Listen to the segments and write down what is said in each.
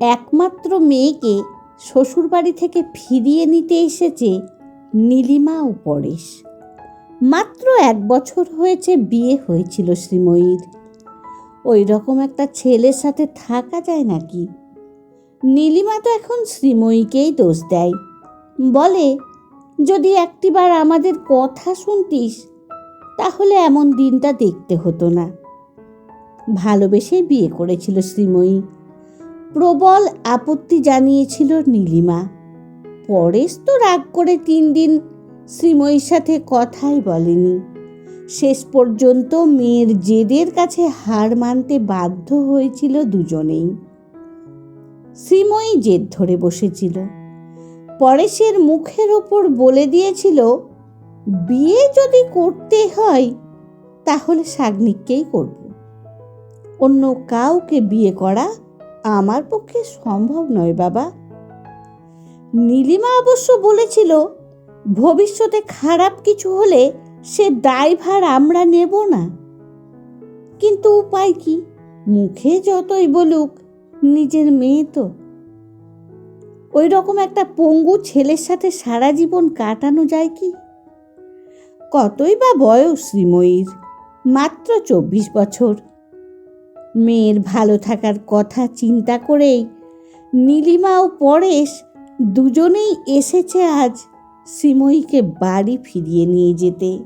একমাত্র মেয়েকে শ্বশুরবাড়ি থেকে ফিরিয়ে নিতে এসেছে নীলিমা ও পরেশ। মাত্র এক বছর হয়েছে বিয়ে হয়েছিল শ্রীময়ীর। ওই রকম একটা ছেলের সাথে থাকা যায় নাকি? নীলিমা তো এখন শ্রীময়ীকেই দোষ দেয়। বলে, যদি একটিবার আমাদের কথা শুনতিস, তাহলে এমন দিনটা দেখতে হতো না। ভালোবেসে বিয়ে করেছিল শ্রীময়ী। প্রবল আপত্তি জানিয়েছিল নীলিমা। পরেশ তো রাগ করে তিন দিন শ্রীময়ীর সাথে কথাই বলেনি। শেষ পর্যন্ত মেয়ের জেদের কাছে হার মানতে বাধ্য হয়েছিল দুজনেই। শ্রীময়ী জেদ ধরে বসেছিল। পরেশের মুখের ওপর বলে দিয়েছিল, বিয়ে যদি করতে হয়, তাহলে সাগ্নিককেই করব। অন্য কাউকে বিয়ে করা আমার পক্ষে সম্ভব নয়, বাবা। নীলিমা অবশ্য বলেছিল, ভবিষ্যতে খারাপ কিছু হলে সে দায়ভার আমরা নেব না। কিন্তু উপায় কি? মুখে যতই বলুক, নিজের মেয়ে তো। ওই রকম একটা পঙ্গু ছেলের সাথে সারা জীবন কাটানো যায় কি? কতই বা বয়স শ্রীময়ীর, মাত্র চব্বিশ বছর। মেয়ের ভালো থাকার কথা চিন্তা করেই নীলিমা ও পরেশ দুজনেই এসেছে আজ শ্রীময়ীকে বাড়ি ফিরিয়ে নিয়ে যেতে।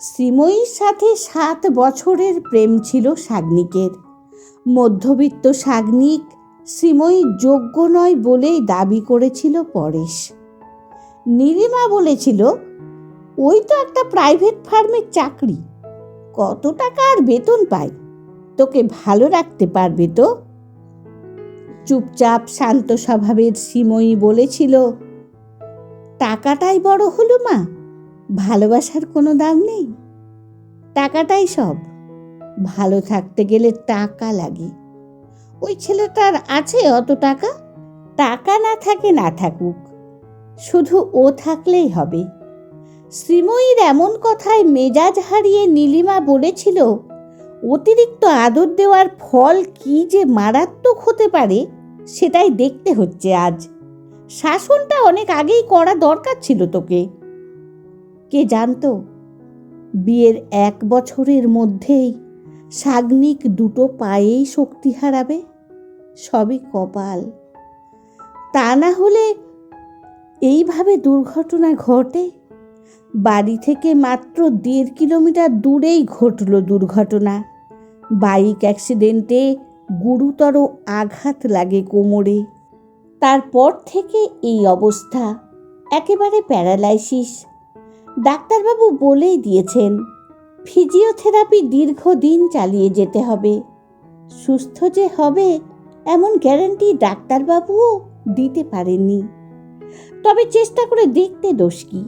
শ্রীময়ীর সাথে সাত বছরের প্রেম ছিল সাগ্নিকের। মধ্যবিত্ত সাগ্নিক শ্রীময়ী যোগ্য নয় বলেই দাবি করেছিল পরেশ। নীলিমা বলেছিল, ওই তো একটা প্রাইভেট ফার্মের চাকরি, কত টাকা আর বেতন পায় তোকে ভালো রাখতে পারবে তো? চুপচাপ শান্ত স্বভাবের শ্রীময়ী বলেছিল, টাকাটাই বড় হলো মা, ভালোবাসার কোনো দাম নেই। টাকাটাই সব। ভালো থাকতে গেলে টাকা লাগে। ওই ছেলেটার আছে অত টাকা? টাকা না থাকে, না থাকুক। শুধু ও থাকলেই হবে। শ্রীময়ীর এমন কথায় মেজাজ হারিয়ে নীলিমা বলেছিল অতিরিক্ত আদর দেওয়ার ফল কি যে মারাত্মক হতে পারে, সেটাই দেখতে হচ্ছে আজ। শাসনটা অনেক আগেই করা দরকার ছিল তোকে। কে জানতো? বিয়ের এক বছরের মধ্যেই সাগ্নিক দুটো পায়েই শক্তি হারাবে, সবই কপাল। তা না হলে এইভাবে দুর্ঘটনা ঘটে? বাড়ি থেকে মাত্র দেড় কিলোমিটার দূরেই ঘটল দুর্ঘটনা। বাইক অ্যাক্সিডেন্টে গুরুতর আঘাত লাগে কোমরে। তারপর থেকে এই অবস্থা, একেবারে প্যারালাইসিস। ডাক্তারবাবু বলেই দিয়েছেন, ফিজিওথেরাপি দীর্ঘদিন চালিয়ে যেতে হবে। সুস্থ যে হবে, এমন গ্যারান্টি ডাক্তারবাবুও দিতে পারেননি। তবে চেষ্টা করে দেখতে দোষ কি?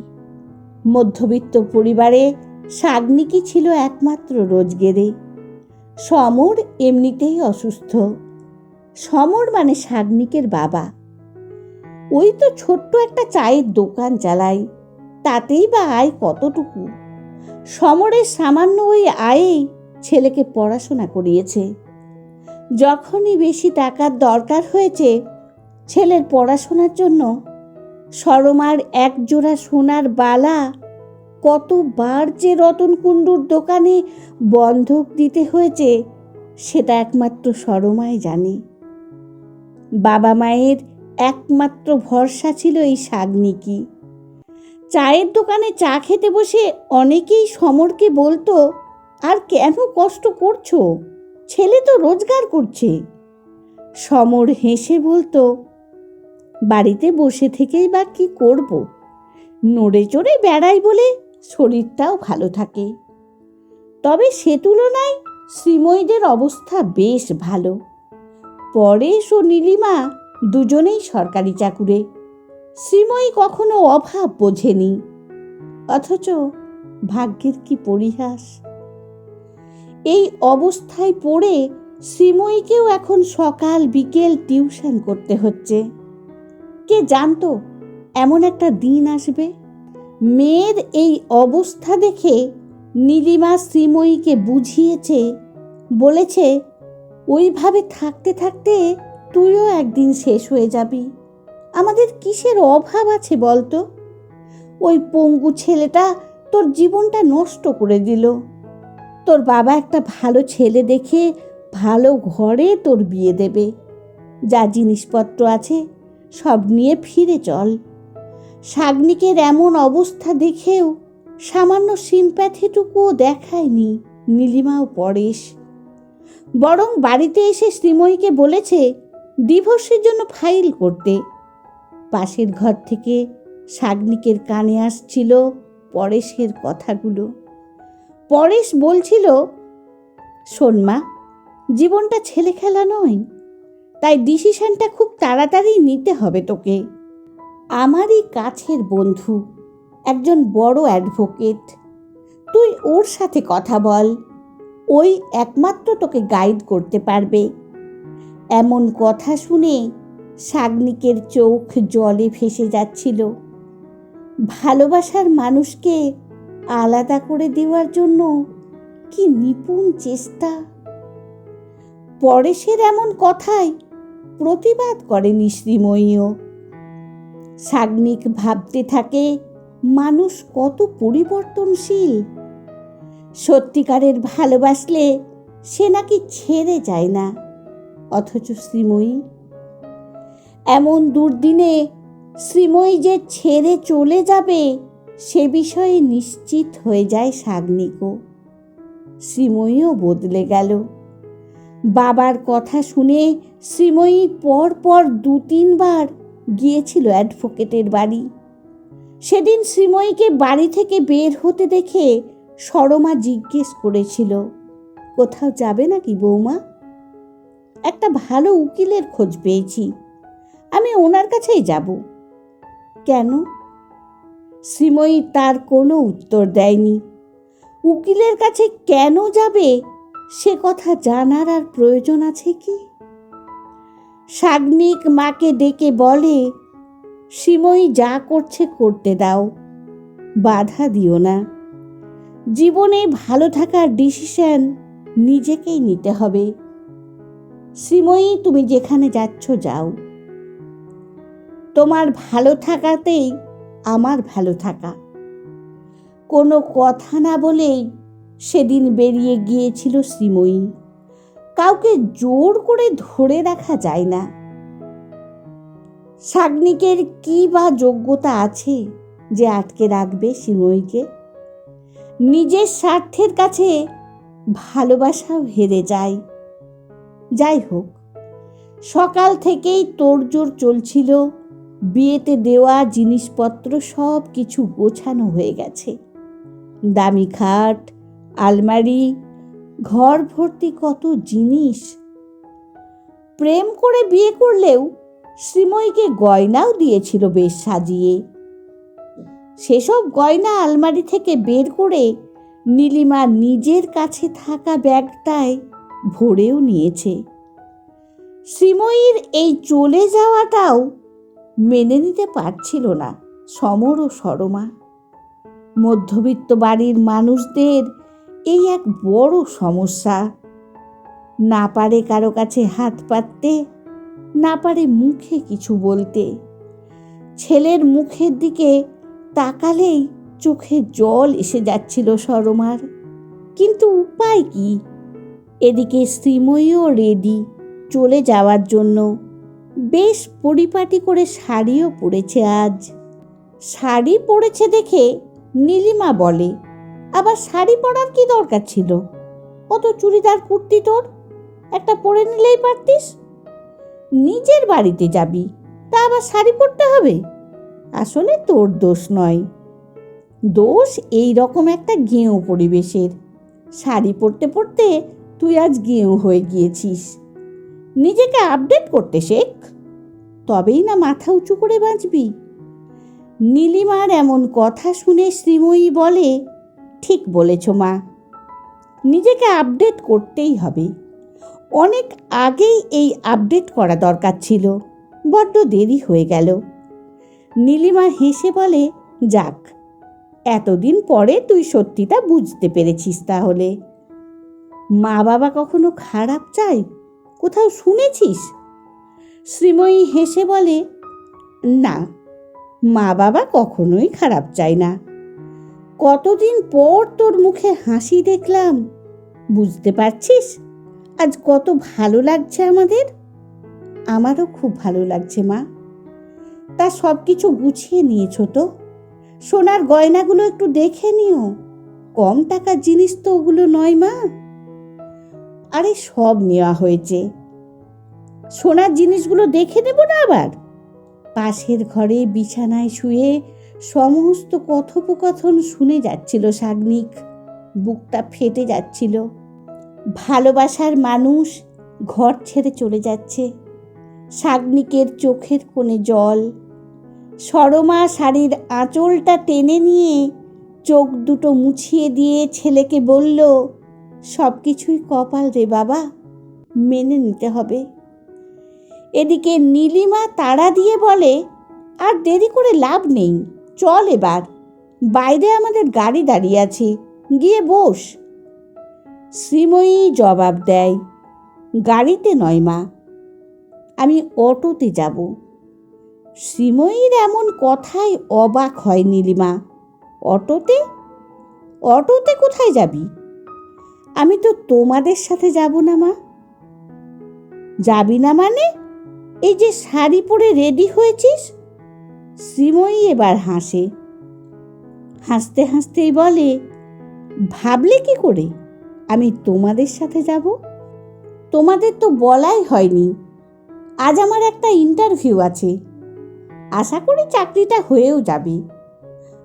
মধ্যবিত্ত পরিবারে সাগ্নিকই ছিল একমাত্র রোজগেরে। সমর এমনিতেই অসুস্থ। সমর মানে সাগ্নিকের বাবা। ওই তো ছোট্ট একটা চায়ের দোকান চালায় তাতেই বা আয় কতটুকু? সমরের সামান্য ওই আয়েই ছেলেকে পড়াশোনা করিয়েছে। যখনই বেশি টাকার দরকার হয়েছে, ছেলের পড়াশোনার জন্য সরমার এক জোড়া সোনার বালা? কতবার যে রতন কুণ্ডুর দোকানে বন্ধক দিতে হয়েছে, সেটা একমাত্র সরমাই জানে। বাবা মায়ের একমাত্র ভরসা ছিল এই শাগনিকি। চায়ের দোকানে চা খেতে বসে অনেকেই সমরকে বলতো, আর কেন কষ্ট করছ? ছেলে তো রোজগার করছে। সমর হেসে বলতো বাড়িতে বসে থেকেই বা কি করব? নড়ে চড়ে বেড়াই বলে শরীরটাও ভালো থাকে। তবে সে তুলনায় শ্রীময়ীদের অবস্থা বেশ ভালো। পরেশ ও নীলিমা দুজনেই সরকারি চাকুরে। শ্রীময়ী কখনো অভাব বোঝেনি। অথচ ভাগ্যের কি পরিহাস? এই অবস্থায় পড়ে শ্রীময়ীকেও এখন সকাল বিকেল টিউশন করতে হচ্ছে। কে জানতো? এমন একটা দিন আসবে। মেয়ের এই অবস্থা দেখে নীলিমা শ্রীময়ীকে বুঝিয়েছে, বলেছে, ওইভাবে থাকতে থাকতে তুইও একদিন শেষ হয়ে যাবি। আমাদের কিসের অভাব আছে বলতো? ওই পঙ্গু ছেলেটা তোর জীবনটা নষ্ট করে দিল। তোর বাবা একটা ভালো ছেলে দেখে ভালো ঘরে তোর বিয়ে দেবে। যা জিনিসপত্র আছে সব নিয়ে ফিরে চল। শাগনিকের এমন অবস্থা দেখেও সামান্য সিম্প্যাথিটুকুও দেখায়নি নীলিমা ও পরেশ। বরং বাড়িতে এসে শ্রীময়ীকে বলেছে ডিভোর্সের জন্য ফাইল করতে। পাশের ঘর থেকে শাগনিকের কানে আসছিল পরেশের কথাগুলো। পরেশ বলছিল, শোন মা, জীবনটা ছেলে খেলা নয় তাই ডিসিশনটা খুব তাড়াতাড়ি নিতে হবে তোকে। আমারই কাছের বন্ধু, একজন বড় অ্যাডভোকেট তুই ওর সাথে কথা বল, ওই একমাত্র তোকে গাইড করতে পারবে। এমন কথা শুনে শাগনিকের চোখ জলে ভেসে যাচ্ছিল। ভালোবাসার মানুষকে আলাদা করে দেওয়ার জন্য কি নিপুণ চেষ্টা। পরেশের এমন কথায় প্রতিবাদ করেনি শ্রীময়ীও। শাগনিক ভাবতে থাকে, মানুষ কত পরিবর্তনশীল। সত্যিকারের ভালোবাসলে সে নাকি ছেড়ে যায় না। অথচ শ্রীময়ী, এমন দুর্দিনে শ্রীময়ী যে ছেড়ে চলে যাবে, সে বিষয়ে নিশ্চিত হয়ে যায় শাগনিকও শ্রীময়ীও বদলে গেল। বাবার কথা শুনে শ্রীময়ী পর পর দু তিনবার গিয়েছিল অ্যাডভোকেটের বাড়ি। সেদিন শ্রীময়ীকে বাড়ি থেকে বের হতে দেখে সরমা জিজ্ঞেস করেছিল, কোথাও যাবে নাকি বৌমা? একটা ভালো উকিলের খোঁজ পেয়েছি। আমি ওনার কাছেই যাব। কেন? শ্রীময়ী তার কোনো উত্তর দেয়নি। উকিলের কাছে কেন যাবে সে কথা জানার আর প্রয়োজন আছে কি? সাগ্নিক মাকে ডেকে বলে শ্রীময়ী যা করছে করতে দাও, বাধা দিও না। জীবনে ভালো থাকার ডিসিশন নিজেকেই নিতে হবে। শ্রীময়ী তুমি যেখানে যাচ্ছ যাও। তোমার ভালো থাকাতেই আমার ভালো থাকা। কোনো কথা না বলেই সেদিন বেরিয়ে গিয়েছিল শ্রীময়ী। কাউকে জোর করে ধরে রাখা যায় না। সাগ্নিকের কি বা যোগ্যতা আছে যে আটকে রাখবে শ্রীময়ীকে? নিজের স্বার্থের কাছে ভালোবাসাও হেরে যায়। যাই হোক, সকাল থেকেই তোড়জোড় চলছিল। বিয়েতে দেওয়া জিনিসপত্র সব কিছু গোছানো হয়ে গেছে। দামি খাট আলমারি, ঘর ভর্তি কত জিনিস। প্রেম করে বিয়ে করলেও শ্রীময়ীকে গয়নাও দিয়েছিল বেশ সাজিয়ে। সেসব গয়না আলমারি থেকে বের করে নীলিমা নিজের কাছে থাকা ব্যাগটায় ভরেও নিয়েছে। শ্রীময়ীর এই চলে যাওয়াটাও মেনে নিতে পারছিল না সমর ও সরমা। মধ্যবিত্ত বাড়ির মানুষদের এই এক বড় সমস্যা। না পারে কারও কাছে হাত পাততে, না পারে মুখে কিছু বলতে। ছেলের মুখের দিকে তাকালেই চোখে জল এসে যাচ্ছিল সরমার। কিন্তু উপায় কি? এদিকে শ্রীময়ীও রেডি চলে যাওয়ার জন্য। বেশ পরিপাটি করে শাড়িও পরেছে আজ। শাড়ি পরেছে দেখে নীলিমা বলে আবার শাড়ি পরার কি দরকার ছিল? কত চুড়িদার কুর্তি তোর? একটা পরে নিলেই পারতিস? নিজের বাড়িতে যাবি, তা আবার শাড়ি পরতে হবে? আসলে তোর দোষ নয়। দোষ এই রকম একটা গেঁয়ো পরিবেশের। শাড়ি পরতে পরতে তুই আজ গেঁয়ো হয়ে গিয়েছিস। নিজেকে আপডেট করতে শেখ। তবেই না মাথা উঁচু করে বাঁচবি। নীলিমার এমন কথা শুনে শ্রীময়ী বলে ঠিক বলেছ, মা। নিজেকে আপডেট করতেই হবে। অনেক আগেই এই আপডেট করা দরকার ছিল। বড্ড দেরি হয়ে গেল। নীলিমা হেসে বলে, যাক, এতদিন পরে তুই সত্যিটা বুঝতে পেরেছিস তাহলে। মা বাবা কখনো খারাপ চায়? কোথাও শুনেছিস? শ্রীময়ী হেসে বলে, না মা বাবা কখনোই খারাপ চায় না। কতদিন পর তোর মুখে হাসি দেখলাম? বুঝতে পারছিস? আজ কত ভালো লাগছে আমাদের? আমারও খুব ভালো লাগছে, মা। তা সব কিছু গুছিয়ে নিয়েছো তো? সোনার গয়নাগুলো একটু দেখে নিও। কম টাকার জিনিস তো ওগুলো নয়, মা। আরে, সব নেওয়া হয়েছে। সোনার জিনিসগুলো দেখে নেব না আবার? পাশের ঘরে বিছানায় শুয়ে সমস্ত কথোপকথন শুনে যাচ্ছিল সাগ্নিক। বুকটা ফেটে যাচ্ছিল। ভালোবাসার মানুষ ঘর ছেড়ে চলে যাচ্ছে। সাগ্নিকের চোখের কোণে জল। সরমা শাড়ির আঁচলটা টেনে নিয়ে চোখ দুটো মুছিয়ে দিয়ে ছেলেকে বলল, সব কিছুই কপাল রে বাবা, মেনে নিতে হবে। এদিকে নীলিমা তাড়া দিয়ে বলে, আর দেরি করে লাভ নেই। চল এবার। বাইরে আমাদের গাড়ি দাঁড়িয়ে আছে, গিয়ে বস। শ্রীময়ী জবাব দেয়, গাড়িতে নয় মা, আমি অটোতে যাব। শ্রীময়ীর এমন কথায় অবাক হয় নীলিমা, অটোতে? অটোতে কোথায় যাবি? আমি তো তোমাদের সাথে যাব না মা। যাবি না মানে? এই যে শাড়ি পরে রেডি হয়েছিস? শ্রীময়ী এবার হাসে। হাসতে হাসতেই বলে, ভাবলে কি করে? আমি তোমাদের সাথে যাব? তোমাদের তো বলাই হয়নি। আজ আমার একটা ইন্টারভিউ আছে। আশা করি চাকরিটা হয়েও যাবে।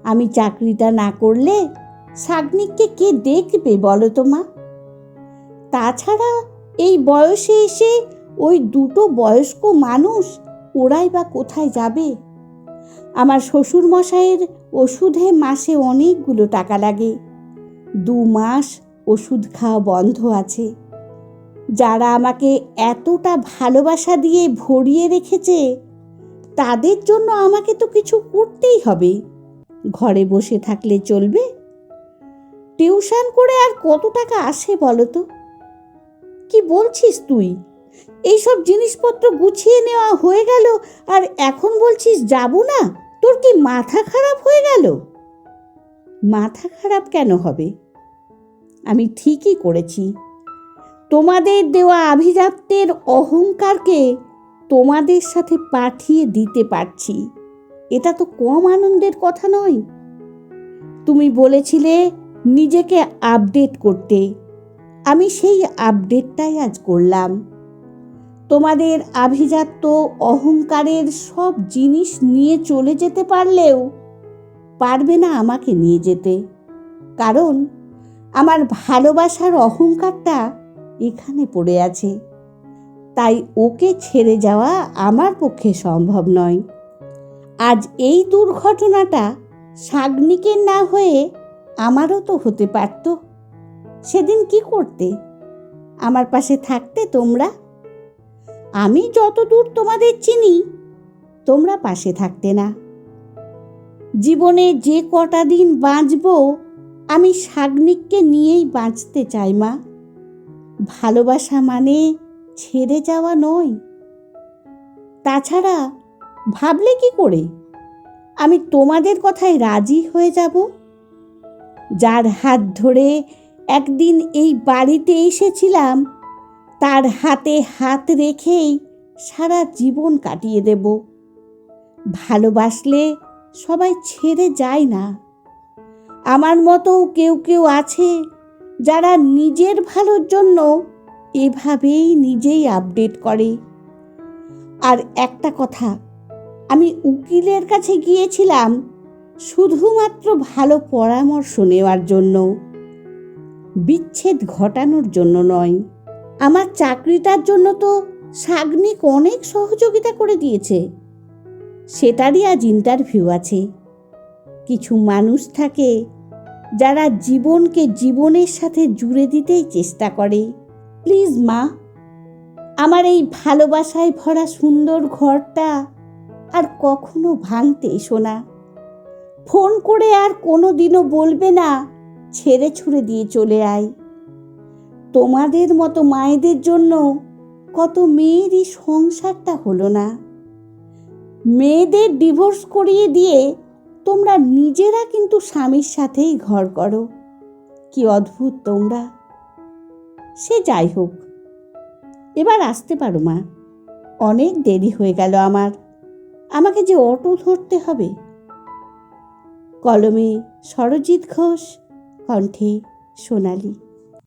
আমি চাকরিটা না করলে সাগ্নিককে কে দেখবে বলো তো মা? তাছাড়া এই বয়সে এসে ওই দুটো বয়স্ক মানুষ ওরাই বা কোথায় যাবে? আমার শ্বশুর মশাইয়ের ওষুধে মাসে অনেকগুলো টাকা লাগে। দু মাস ওষুধ খাওয়া বন্ধ আছে। যারা আমাকে এতটা ভালোবাসা দিয়ে ভরিয়ে রেখেছে, তাদের জন্য আমাকে তো কিছু করতেই হবে। ঘরে বসে থাকলে চলবে। টিউশন করে আর কত টাকা আসে বলো তো? কি বলছিস তুই? এইসব জিনিসপত্র গুছিয়ে নেওয়া হয়ে গেল, আর এখন বলছিস যাব না? তোর কি মাথা খারাপ হয়ে গেল? মাথা খারাপ কেন হবে? আমি ঠিকই করেছি। তোমাদের দেওয়া আভিজাত্যের অহংকারকে তোমাদের সাথে পাঠিয়ে দিতে পারছি। এটা তো কম আনন্দের কথা নয়। তুমি বলেছিলে নিজেকে আপডেট করতে। আমি সেই আপডেটটাই আজ করলাম। তোমাদের আভিজাত্য অহংকারের সব জিনিস নিয়ে চলে যেতে পারলেও পারবে না আমাকে নিয়ে যেতে। কারণ আমার ভালোবাসার অহংকারটা এখানে পড়ে আছে। তাই ওকে ছেড়ে যাওয়া আমার পক্ষে সম্ভব নয়। আজ এই দুর্ঘটনাটা সাগ্নিকের না হয়ে আমারও তো হতে পারত। সেদিন কি করতে? আমার পাশে থাকতে তোমরা আমি যতদূর তোমাদের চিনি, তোমরা পাশে থাকতে না। জীবনে যে কটা দিন বাঁচব, আমি সাগ্নিককে নিয়েই বাঁচতে চাই মা। ভালোবাসা মানে ছেড়ে যাওয়া নয়। তাছাড়া ভাবলে কি করে? আমি তোমাদের কথায় রাজি হয়ে যাব। যার হাত ধরে একদিন এই বাড়িতে এসেছিলাম তার হাতে হাত রেখেই সারা জীবন কাটিয়ে দেব। ভালোবাসলে সবাই ছেড়ে যায় না। আমার মতো কেউ কেউ আছে যারা নিজের ভালোর জন্য এভাবেই নিজেই আপডেট করে। আর একটা কথা, আমি উকিলের কাছে গিয়েছিলাম শুধুমাত্র ভালো পরামর্শ নেওয়ার জন্য। বিচ্ছেদ ঘটানোর জন্য নয়। আমার চাকরিটার জন্য তো সাগ্নিক অনেক সহযোগিতা করে দিয়েছে। সেটারই আজ ইন্টারভিউ আছে। কিছু মানুষ থাকে যারা জীবনকে জীবনের সাথে জুড়ে দিতেই চেষ্টা করে। প্লিজ মা, আমার এই ভালোবাসায় ভরা সুন্দর ঘরটা আর কখনো ভাঙতে এসো না। ফোন করে আর কোনো দিনও বলবে না, ছেড়ে ছুড়ে দিয়ে চলে আয়। তোমাদের মতো মায়েদের জন্য কত মেয়েরই সংসারটা হলো না। মেয়েদের ডিভোর্স করিয়ে দিয়ে তোমরা নিজেরা কিন্তু স্বামীর সাথেই ঘর করো। কি অদ্ভুত তোমরা। সে যাই হোক, এবার আসতে পারো মা। অনেক দেরি হয়ে গেল আমার। আমাকে যে অটো ধরতে হবে। কলমে সরজিৎ ঘোষ, কণ্ঠে সোনালী।